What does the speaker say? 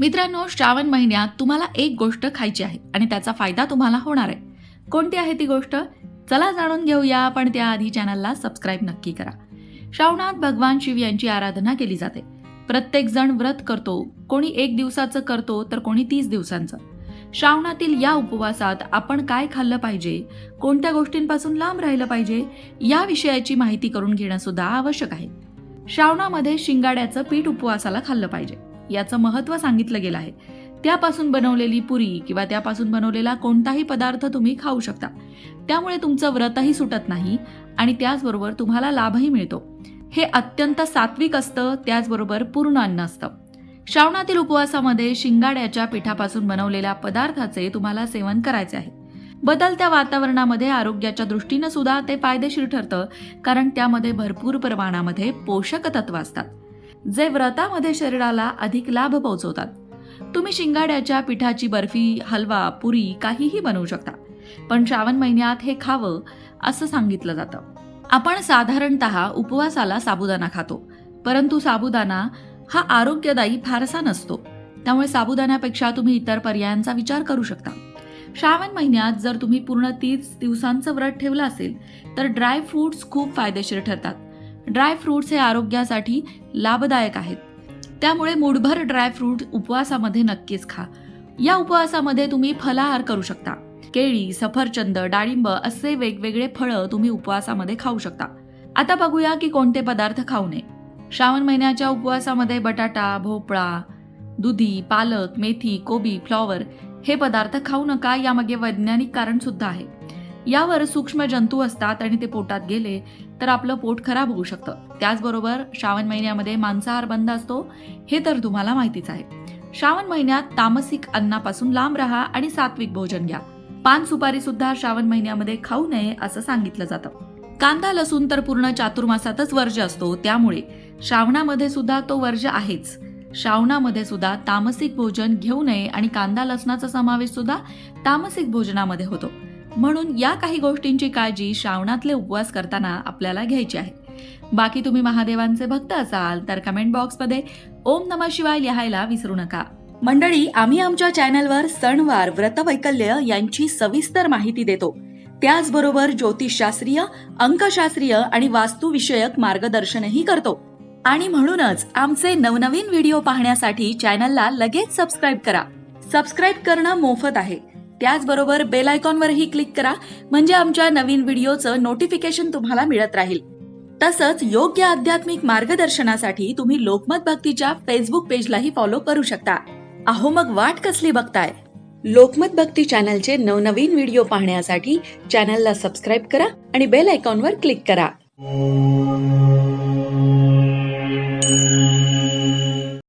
मित्रांनो श्रावण महिन्यात तुम्हाला एक गोष्ट खायची आहे आणि त्याचा फायदा तुम्हाला होणार आहे. कोणती आहे ती गोष्ट? चला जाणून घेऊया पण त्याआधी चॅनलला सबस्क्राईब नक्की करा. श्रावणात भगवान शिव यांची आराधना केली जाते. प्रत्येक जण व्रत करतो. कोणी एक दिवसाचं करतो तर कोणी तीस दिवसांचं. श्रावणातील या उपवासात आपण काय खाल्लं पाहिजे? कोणत्या गोष्टींपासून लांब राहिलं पाहिजे? या विषयाची माहिती करून घेणं सुद्धा आवश्यक आहे. श्रावणामध्ये शिंगाड्याचं पीठ उपवासाला खाल्लं पाहिजे. याचं महत्त्व सांगितलं गेलं आहे. त्यापासून बनवलेली पुरी किंवा त्यापासून बनवलेला कोणताही पदार्थ तुम्ही खाऊ शकता. त्यामुळे तुमचं व्रतही सुटत नाही आणि त्याचबरोबर तुम्हाला लाभही मिळतो. हे अत्यंत सात्विक असतं त्याचबरोबर पूर्ण अन्न असतं. श्रावणातील उपवासामध्ये शिंगाड्याच्या पिठापासून बनवलेल्या पदार्थाचे तुम्हाला सेवन करायचे आहे. बदलत्या वातावरणामध्ये आरोग्याच्या दृष्टीनं सुद्धा ते फायदेशीर ठरतं कारण त्यामध्ये भरपूर प्रमाणामध्ये पोषक तत्व असतात. जे व्रतामध्ये शरीराला अधिक लाभ पोहोचवतात. तुम्ही शिंगाड्याच्या पिठाची बर्फी हलवा पुरी काहीही बनवू शकता. पण श्रावण महिन्यात हे खावं असं सांगितलं जातं. आपण साधारणत उपवासाला साबुदाणा खातो. परंतु साबुदाणा हा आरोग्यदायी फारसा नसतो. त्यामुळे साबुदाण्यापेक्षा तुम्ही इतर पर्यायांचा विचार करू शकता. श्रावण महिन्यात जर तुम्ही पूर्ण तीस दिवसांचं व्रत ठेवलं असेल तर ड्राय फ्रूट्स खूप फायदेशीर ठरतात. ड्रायफ्रूट्स हे आरोग्यासाठी लाभदायक आहेत. त्यामुळे मुठभर ड्रायफ्रूट उपवासामध्ये नक्कीच खा. या उपवासामध्ये तुम्ही फलाहार करू शकता. केळी सफरचंद डाळिंब असे वेगवेगळे फळं तुम्ही उपवासामध्ये खाऊ शकता. आता बघूया की कोणते पदार्थ खाऊ नये. श्रावण महिन्याच्या उपवासामध्ये बटाटा भोपळा दुधी पालक मेथी कोबी फ्लॉवर हे पदार्थ खाऊ नका. यामागे वैज्ञानिक कारण सुद्धा आहे. यावर सूक्ष्म जंतू असतात आणि ते पोटात गेले तर आपलं पोट खराब होऊ शकतं. त्याचबरोबर श्रावण महिन्यामध्ये मांसाहार बंद असतो हे तर तुम्हाला माहितीच आहे. श्रावण महिन्यात तामसिक अन्नापासून लांब राहा आणि सात्विक भोजन घ्या. पान सुपारी सुद्धा श्रावण महिन्यामध्ये खाऊ नये असं सांगितलं जातं. कांदा लसूण तर पूर्ण चातुर्मासातच वर्ज्य असतो त्यामुळे श्रावणामध्ये सुद्धा तो वर्ज्य आहेच. श्रावणामध्ये सुद्धा तामसिक भोजन घेऊ नये आणि कांदा लसणाचा समावेश सुद्धा तामसिक भोजनामध्ये होतो. म्हणून या काही गोष्टींची काळजी श्रावणातले उपवास करताना आपल्याला घ्यायची आहे. बाकी तुम्ही महादेवांचे भक्त असाल तर कमेंट बॉक्समध्ये ओम नम शिवाय लिहायला विसरू नका. मंडळी आम्ही आमच्या चॅनलवर सणवार व्रतवैकल्य यांची सविस्तर माहिती देतो. त्याचबरोबर ज्योतिषशास्त्रीय अंकशास्त्रीय आणि वास्तुविषयक मार्गदर्शनही करतो. आणि म्हणूनच आमचे नवनवीन व्हिडिओ पाहण्यासाठी चॅनलला लगेच सबस्क्राईब करा. सबस्क्राईब करणं मोफत आहे. त्याचबरोबर बेल आयकॉनवरही क्लिक करा म्हणजे आमच्या नवीन व्हिडिओचं नोटिफिकेशन तुम्हाला मिळत राहील. तसंच योग्य आध्यात्मिक मार्गदर्शनासाठी तुम्ही लोकमत भक्तीच्या फेसबुक पेजलाही फॉलो करू शकता. अहो मग वाट कसली बघताय? लोकमत भक्ती चॅनलचे नवनवीन व्हिडिओ पाहण्यासाठी चॅनलला सबस्क्राईब करा आणि बेल आयकॉनवर क्लिक करा.